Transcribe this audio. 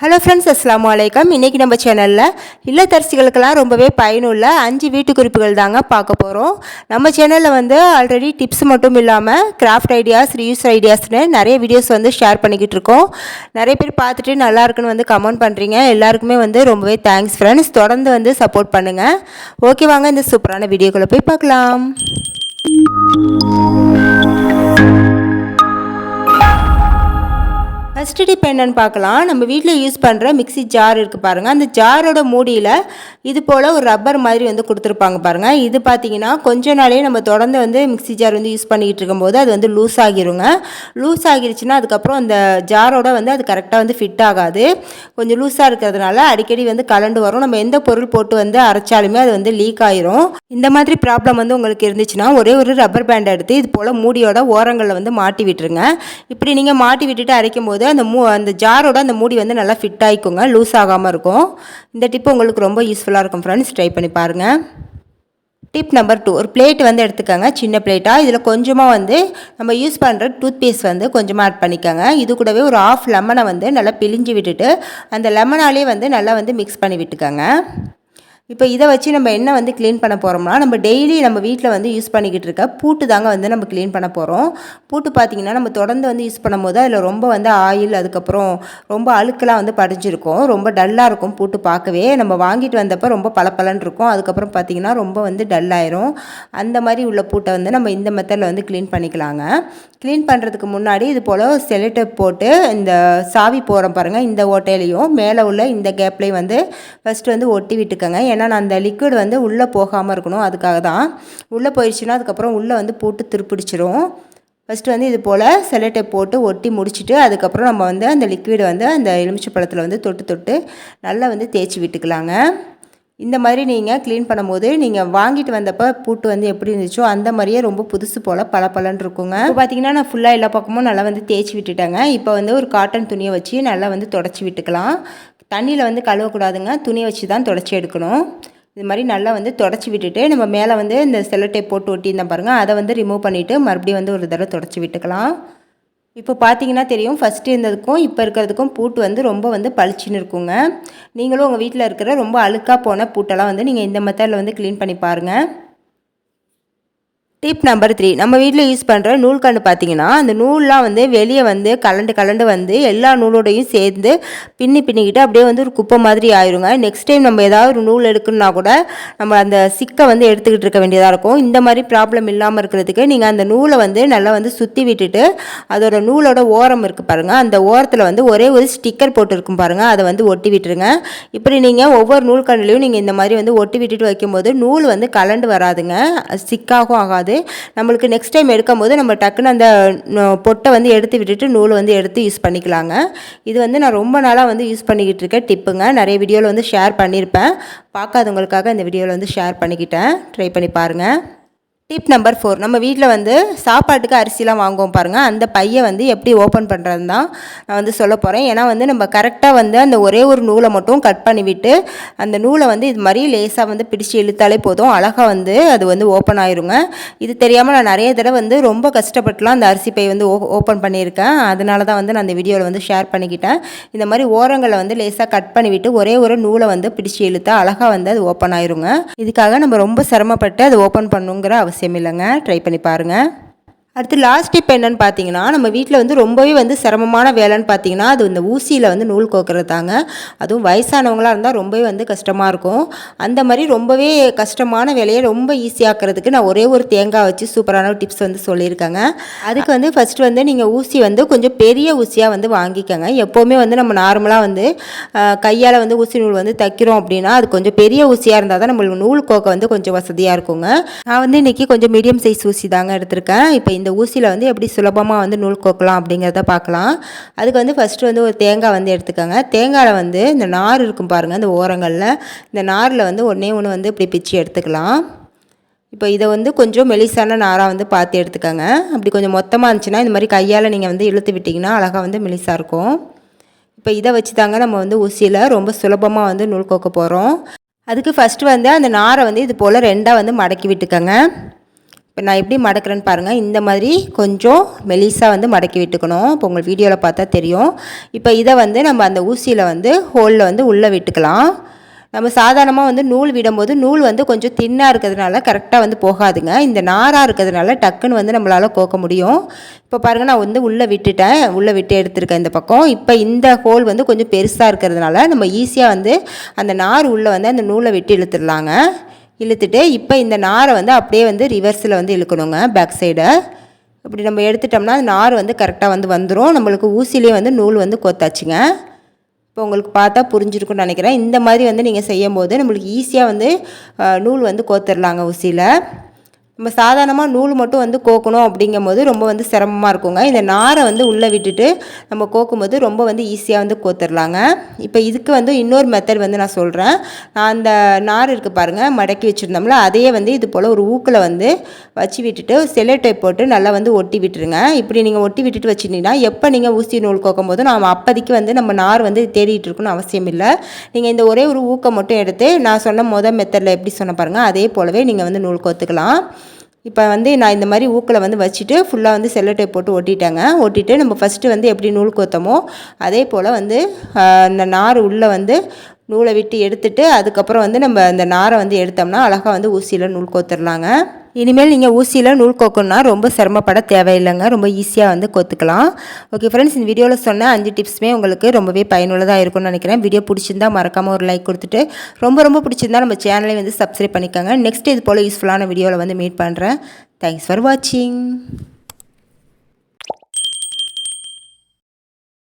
Hello friends அஸ்லாம் வலைக்கம் இன்றைக்கி நம்ம சேனலில் இல்லத்தரசிகளுக்கெல்லாம் ரொம்பவே பயனுள்ள அஞ்சு வீட்டு குறிப்புகள் தாங்க பார்க்க போகிறோம் நம்ம சேனலில் வந்து ஆல்ரெடி டிப்ஸ் மட்டும் இல்லாமல் கிராஃப்ட் ஐடியாஸ் ரீயூஸ் ஐடியாஸ்னு நிறைய வீடியோஸ் வந்து ஷேர் பண்ணிக்கிட்டு இருக்கோம். நிறைய பேர் பார்த்துட்டு நல்லா இருக்குன்னு வந்து கமெண்ட் பண்ணுறீங்க எல்லாருக்குமே வந்து ரொம்பவே தேங்க்ஸ் ஃப்ரெண்ட்ஸ் தொடர்ந்து வந்து சப்போர்ட் பண்ணுங்கள் ஓகே வாங்க இந்த சூப்பரான வீடியோக்குள்ளே போய் பார்க்கலாம். ஃபஸ்ட்டு டிப் பார்க்கலாம். நம்ம வீட்டில் யூஸ் பண்ணுற மிக்ஸி ஜார் இருக்குது பாருங்கள் அந்த ஜாரோட மூடியில் இது போல் ஒரு ரப்பர் மாதிரி வந்து கொடுத்துருப்பாங்க பாருங்கள் இது பார்த்தீங்கன்னா கொஞ்ச நாளே நம்ம தொடர்ந்து வந்து மிக்ஸி ஜார் வந்து யூஸ் பண்ணிக்கிட்டு இருக்கும்போது அது வந்து லூஸ் ஆகிருங்க. லூஸ் ஆகிருச்சுன்னா அதுக்கப்புறம் அந்த ஜாரோட வந்து அது கரெக்டாக வந்து ஃபிட் ஆகாது. கொஞ்சம் லூஸாக இருக்கிறதுனால அடிக்கடி வந்து கலண்டு வரும். நம்ம எந்த பொருள் போட்டு வந்து அரைச்சாலுமே அது வந்து லீக் ஆயிரும். இந்த மாதிரி ப்ராப்ளம் வந்து உங்களுக்கு இருந்துச்சுன்னா ஒரே ஒரு ரப்பர் பேண்ட் எடுத்து இது போல் மூடியோட ஓரங்களில் வந்து மாட்டி விட்டுருங்க. இப்படி நீங்கள் மாட்டி விட்டுட்டு அரைக்கும் போது அந்த மூ அந்த ஜாரோட அந்த மூடி வந்து நல்லா ஃபிட் ஆகிக்குங்க லூஸ் ஆகாமல் இருக்கும். இந்த டிப் உங்களுக்கு ரொம்ப யூஸ்ஃபுல்லாக இருக்கும் ஃப்ரெண்ட்ஸ் ட்ரை பண்ணி பாருங்கள் டிப் நம்பர் டூ ஒரு பிளேட் வந்து எடுத்துக்கோங்க. சின்ன பிளேட்டாக இதில் கொஞ்சமாக வந்து நம்ம யூஸ் பண்ணுற டூத் பேஸ்ட் வந்து கொஞ்சமாக ஆட் பண்ணிக்கோங்க. இது கூடவே ஒரு ஆஃப் லெமனை வந்து நல்லா பிழிஞ்சு விட்டுட்டு அந்த லெமனாலே வந்து நல்லா வந்து மிக்ஸ் பண்ணி விட்டுக்கோங்க. இப்போ இதை வச்சு நம்ம என்ன வந்து க்ளீன் பண்ண போகிறோம்னா நம்ம டெய்லி நம்ம வீட்டில் வந்து யூஸ் பண்ணிக்கிட்டு இருக்க பூட்டு தாங்க வந்து நம்ம க்ளீன் பண்ண போகிறோம் பூட்டு பார்த்திங்கன்னா நம்ம தொடர்ந்து வந்து யூஸ் பண்ணும்போது அதில் ரொம்ப வந்து ஆயில் அதுக்கப்புறம் ரொம்ப அழுக்கெல்லாம் வந்து படிஞ்சிருக்கும். ரொம்ப டல்லாக இருக்கும் பூட்டு பார்க்கவே நம்ம வாங்கிட்டு வந்தப்போ ரொம்ப பளபளன்னு இருக்கும். அதுக்கப்புறம் பார்த்திங்கன்னா ரொம்ப வந்து டல்லாயிரும் அந்த மாதிரி உள்ள பூட்டை வந்து நம்ம இந்த மெத்தடில் வந்து க்ளீன் பண்ணிக்கலாங்க. க்ளீன் பண்ணுறதுக்கு முன்னாடி இது போல் செலட்டப் போட்டு இந்த சாவி போகிறோம் பாருங்கள் இந்த ஓட்டையிலையும். மேலே உள்ள இந்த கேப்லேயும் வந்து ஃபஸ்ட்டு வந்து ஒட்டி விட்டுக்கோங்க. ஏன்னா நான் அந்த லிக்விட் வந்து உள்ளே போகாமல் இருக்கணும். அதுக்காக தான் உள்ளே போயிடுச்சுன்னா அதுக்கப்புறம் உள்ளே வந்து போட்டு திருப்பிடிச்சிரும். ஃபஸ்ட்டு வந்து இது போல் செலட்டை போட்டு ஒட்டி முடிச்சுட்டு அதுக்கப்புறம் நம்ம வந்து அந்த லிக்விடை வந்து அந்த எலுமிச்சை பழத்தில் வந்து தொட்டு தொட்டு நல்லா வந்து தேய்ச்சி விட்டுக்கலாங்க. இந்த மாதிரி நீங்கள் க்ளீன் பண்ணும்போது நீங்கள் வாங்கிட்டு வந்தப்போ பூட்டு வந்து எப்படி இருந்துச்சோ அந்த மாதிரியே ரொம்ப புதுசு போல் பல பலன்னு இருக்குங்க. இப்போ பார்த்தீங்கன்னா நான் ஃபுல்லாக எல்லா பக்கமும் நல்லா வந்து தேய்ச்சி விட்டுட்டேங்க. இப்போ வந்து ஒரு காட்டன் துணியை வச்சு நல்லா வந்து தொடச்சி விட்டுக்கலாம். தண்ணியில் வந்து கழுவக்கூடாதுங்க. துணியை வச்சு தான் தொடச்சி எடுக்கணும். இது மாதிரி நல்லா வந்து தொடச்சி விட்டுட்டு நம்ம மேலே வந்து இந்த செல்லட்டை போட்டு ஒட்டியிருந்தேன் பாருங்கள் அதை வந்து ரிமூவ் பண்ணிவிட்டு மறுபடியும் வந்து ஒரு தடவை தொடச்சி விட்டுக்கலாம். இப்போ பார்த்தீங்கன்னா தெரியும் ஃபஸ்ட்டு இருந்ததுக்கும் இப்போ இருக்கிறதுக்கும் பூட்டு வந்து ரொம்ப வந்து பளிச்சுன்னு இருக்குங்க. நீங்களும் உங்கள் வீட்டில் இருக்கிற ரொம்ப அழுக்காக போன பூட்டெல்லாம் வந்து நீங்கள் இந்த மெத்தடில் வந்து க்ளீன் பண்ணி பாருங்கள் டிப் நம்பர் த்ரீ நம்ம வீட்டில் யூஸ் பண்ணுற நூல்கண்டு பார்த்தீங்கன்னா அந்த நூல்லாம் வந்து வெளியே வந்து கலண்டு கலண்டு வந்து எல்லா நூலோடையும் சேர்ந்து பின்னி பின்னிக்கிட்டு அப்படியே வந்து ஒரு குப்பை மாதிரி ஆயிருங்க. நெக்ஸ்ட் டைம் நம்ம ஏதாவது ஒரு நூல் எடுக்கணும்னா கூட நம்ம அந்த சிக்கை வந்து எடுத்துக்கிட்டு இருக்க வேண்டியதாக இருக்கும். இந்த மாதிரி ப்ராப்ளம் இல்லாமல் இருக்கிறதுக்கு நீங்கள் அந்த நூலை வந்து நல்லா வந்து சுற்றி விட்டுட்டு அதோட நூலோட ஓரம் இருக்குது பாருங்கள் அந்த ஓரத்தில் வந்து ஒரே ஒரு ஸ்டிக்கர் போட்டிருக்கும் பாருங்கள் அதை வந்து ஒட்டி விட்டுருங்க. இப்படி நீங்கள் ஒவ்வொரு நூல் கண்டுலையும் நீங்கள் இந்த மாதிரி வந்து ஒட்டி விட்டுட்டு வைக்கும்போது நூல் வந்து கலண்டு வராதுங்க. சிக்காகவும் ஆகாது. நம்மளுக்கு நெக்ஸ்ட் டைம் எடுக்கும் போது நம்ம டக்குன்னு அந்த பொட்டை வந்து எடுத்து விட்டுட்டு நூல் வந்து எடுத்து யூஸ் பண்ணிக்கலாங்க. இது வந்து நான் ரொம்ப நாளாக வந்து யூஸ் பண்ணிக்கிட்டு இருக்கேன். டிப்புங்க நிறைய வீடியோவில் வந்து ஷேர் பண்ணியிருப்பேன் பார்க்காதவங்களுக்காக இந்த வீடியோவில் வந்து ஷேர் பண்ணிக்கிட்டேன். ட்ரை பண்ணி பாருங்கள் டிப் நம்பர் ஃபோர் நம்ம வீட்டில் வந்து சாப்பாட்டுக்கு அரிசிலாம் வாங்குவோம் பாருங்கள் அந்த பையை வந்து எப்படி ஓப்பன் பண்ணுறது தான் நான் வந்து சொல்ல போகிறேன் ஏன்னா வந்து நம்ம கரெக்டாக வந்து அந்த ஒரே ஒரு நூலை மட்டும் கட் பண்ணிவிட்டு அந்த நூலை வந்து இது மாதிரி லேசாக வந்து பிடிச்சி இழுத்தாலே போதும். அழகாக வந்து அது வந்து ஓப்பன் ஆயிருங்க. இது தெரியாமல் நான் நிறைய தடவை வந்து ரொம்ப கஷ்டப்பட்டுலாம் அந்த அரிசி பை வந்து ஓ ஓப்பன் பண்ணியிருக்கேன். அதனால தான் வந்து நான் அந்த வீடியோவில் வந்து ஷேர் பண்ணிக்கிட்டேன். இந்த மாதிரி ஓரங்களை வந்து லேசாக கட் பண்ணிவிட்டு ஒரே ஒரு நூலை வந்து பிடிச்சி இழுத்தா அழகாக வந்து அது ஓப்பன் ஆயிருங்க. இதுக்காக நம்ம ரொம்ப சிரமப்பட்டு அது ஓப்பன் பண்ணுங்கிற அவசியம் அவசியம் இல்லைங்க. ட்ரை பண்ணி பாருங்கள் அடுத்து லாஸ்ட் டிப் என்னென்னு பார்த்தீங்கன்னா நம்ம வீட்டில் வந்து ரொம்பவே வந்து சிரமமான வேலைன்னு பார்த்தீங்கன்னா அது இந்த ஊசியில் வந்து நூல் கோக்கிறது தாங்க அதுவும் வயசானவங்களாக இருந்தால் ரொம்பவே வந்து கஷ்டமாக இருக்கும். அந்த மாதிரி ரொம்பவே கஷ்டமான வேலையை ரொம்ப ஈஸியாக்கிறதுக்கு நான் ஒரே ஒரு தேங்காய் வச்சு சூப்பரான டிப்ஸ் வந்து சொல்லியிருக்கேங்க. அதுக்கு வந்து ஃபஸ்ட்டு வந்து நீங்கள் ஊசி வந்து கொஞ்சம் பெரிய ஊசியாக வந்து வாங்கிக்கோங்க. எப்போவுமே வந்து நம்ம நார்மலாக வந்து கையால் வந்து ஊசி நூல் வந்து தைக்கிறோம் அப்படின்னா அது கொஞ்சம் பெரிய ஊசியாக இருந்தால் தான் நம்மளுக்கு நூல் கோக்க வந்து கொஞ்சம் வசதியாக இருக்குங்க. நான் வந்து இன்றைக்கி கொஞ்சம் மீடியம் சைஸ் ஊசி தாங்க எடுத்திருக்கேன். இப்போ இந்த ஊசியில் வந்து எப்படி சுலபமாக வந்து நூல் கோக்கலாம் அப்படிங்கிறத பார்க்கலாம். அதுக்கு வந்து ஃபஸ்ட்டு வந்து ஒரு தேங்காய் வந்து எடுத்துக்கோங்க. தேங்காயில் வந்து இந்த நார் இருக்கும் பாருங்கள் இந்த ஓரங்களில். இந்த நாரில் வந்து ஒன்றே ஒன்று வந்து இப்படி பிச்சு எடுத்துக்கலாம். இப்போ இதை வந்து கொஞ்சம் மெலிசான நாராக வந்து பார்த்து எடுத்துக்கோங்க. அப்படி கொஞ்சம் மொத்தமாக இருந்துச்சுன்னா இந்த மாதிரி கையால் நீங்கள் வந்து இழுத்து விட்டிங்கன்னா அழகாக வந்து மெலிசாக இருக்கும். இப்போ இதை வச்சு தாங்க நம்ம வந்து ஊசியில் ரொம்ப சுலபமாக வந்து நூல் கோக்க போகிறோம் அதுக்கு ஃபஸ்ட்டு வந்து அந்த நாரை வந்து இது போல் ரெண்டாக வந்து மடக்கி விட்டுக்கோங்க. இப்போ நான் எப்படி மடக்கிறேன்னு பாருங்கள் இந்த மாதிரி கொஞ்சம் மெலிசாக வந்து மடக்கி விட்டுக்கணும். இப்போ உங்கள் வீடியோவில் பார்த்தா தெரியும். இப்போ இதை வந்து நம்ம அந்த ஊசியில் வந்து ஹோலில் வந்து உள்ளே விட்டுக்கலாம். நம்ம சாதாரணமாக வந்து நூல் விடும்போது நூல் வந்து கொஞ்சம் தின்னாக இருக்கிறதுனால கரெக்டாக வந்து போகாதுங்க. இந்த நாராக இருக்கிறதுனால டக்குன்னு வந்து நம்மளால் கோக்க முடியும். இப்போ பாருங்கள் நான் வந்து உள்ளே விட்டுட்டேன். உள்ளே விட்டு எடுத்திருக்கேன் இந்த பக்கம். இப்போ இந்த ஹோல் வந்து கொஞ்சம் பெருசாக இருக்கிறதுனால நம்ம ஈஸியாக வந்து அந்த நார் உள்ளே வந்து அந்த நூலை விட்டு இழுத்துடலாங்க. இழுத்துட்டு இப்போ இந்த நாரை வந்து அப்படியே வந்து ரிவர்ஸில் வந்து இழுக்கணுங்க பேக் சைடை இப்படி நம்ம எடுத்துட்டோம்னா அந்த நார் வந்து கரெக்டாக வந்து வந்துடும் நம்மளுக்கு ஊசிலே வந்து நூல் வந்து கோத்தாச்சுங்க. இப்போ உங்களுக்கு பார்த்தா புரிஞ்சிருக்கும்னு நினைக்கிறேன். இந்த மாதிரி வந்து நீங்கள் செய்யும் போது நம்மளுக்கு ஈஸியாக வந்து நூல் வந்து கோத்துடலாங்க ஊசியில். நம்ம சாதாரணமாக நூல் மட்டும் வந்து கோக்கணும் அப்படிங்கும்போது ரொம்ப வந்து சிரமமாக இருக்குங்க. இந்த நாரை வந்து உள்ளே விட்டுட்டு நம்ம கோக்கும்போது ரொம்ப வந்து ஈஸியாக வந்து கோத்துடலாங்க இப்போ இதுக்கு வந்து இன்னொரு மெத்தட் வந்து நான் சொல்கிறேன் நான் அந்த நார் இருக்குது பாருங்கள் மடக்கி வச்சுருந்தோம்ல அதையே வந்து இது போல் ஒரு ஊக்கில் வந்து வச்சு விட்டுட்டு செல்லோ டேப் போட்டு நல்லா வந்து ஒட்டி விட்டுருங்க. இப்படி நீங்கள் ஒட்டி விட்டுட்டு வச்சுருந்தீங்கன்னா எப்போ நீங்கள் ஊசி நூல் கோக்கும் போது நம்ம அப்போதைக்கு வந்து நம்ம நார் வந்து தேடிட்டு இருக்கணும்னு அவசியம் இல்லை. நீங்கள் இந்த ஒரே ஒரு ஊக்கம் மட்டும் எடுத்து நான் சொன்ன மொதல் மெத்தடில் எப்படி சொன்ன பாருங்கள் அதே போலவே நீங்கள் வந்து நூல் கோத்துக்கலாம். இப்போ வந்து நான் இந்த மாதிரி ஊக்கில் வந்து வச்சுட்டு ஃபுல்லாக வந்து செல்லோ டேப் போட்டு ஒட்டிட்டேங்க. ஒட்டிட்டு நம்ம ஃபஸ்ட்டு வந்து எப்படி நூல் கோத்தமோ அதே போல் வந்து இந்த நார் உள்ளே வந்து நூலை விட்டு எடுத்துட்டு அதுக்கப்புறம் வந்து நம்ம அந்த நாரை வந்து எடுத்தோம்னா அழகாக வந்து ஊசியில் நூல் கோத்துடலாங்க இனிமேல் நீங்கள் ஊசியில் நூல் கோக்கணும்னா ரொம்ப சிரமப்பட தேவையில்லைங்க. ரொம்ப ஈஸியாக வந்து கோத்துக்கலாம். ஓகே ஃப்ரெண்ட்ஸ் இந்த வீடியோவில் சொன்ன அஞ்சு டிப்ஸுமே உங்களுக்கு ரொம்பவே பயனுள்ளதாக இருக்கும்னு நினைக்கிறேன். வீடியோ பிடிச்சிருந்தா மறக்காமல் ஒரு லைக் கொடுத்துட்டு ரொம்ப ரொம்ப பிடிச்சிருந்தா நம்ம சேனலை வந்து சப்ஸ்கிரைப் பண்ணிக்கோங்க. நெக்ஸ்ட் இது போல் யூஸ்ஃபுல்லான வீடியோவில் வந்து மீட் பண்ணுறேன் தேங்க்ஸ் ஃபார் வாட்சிங்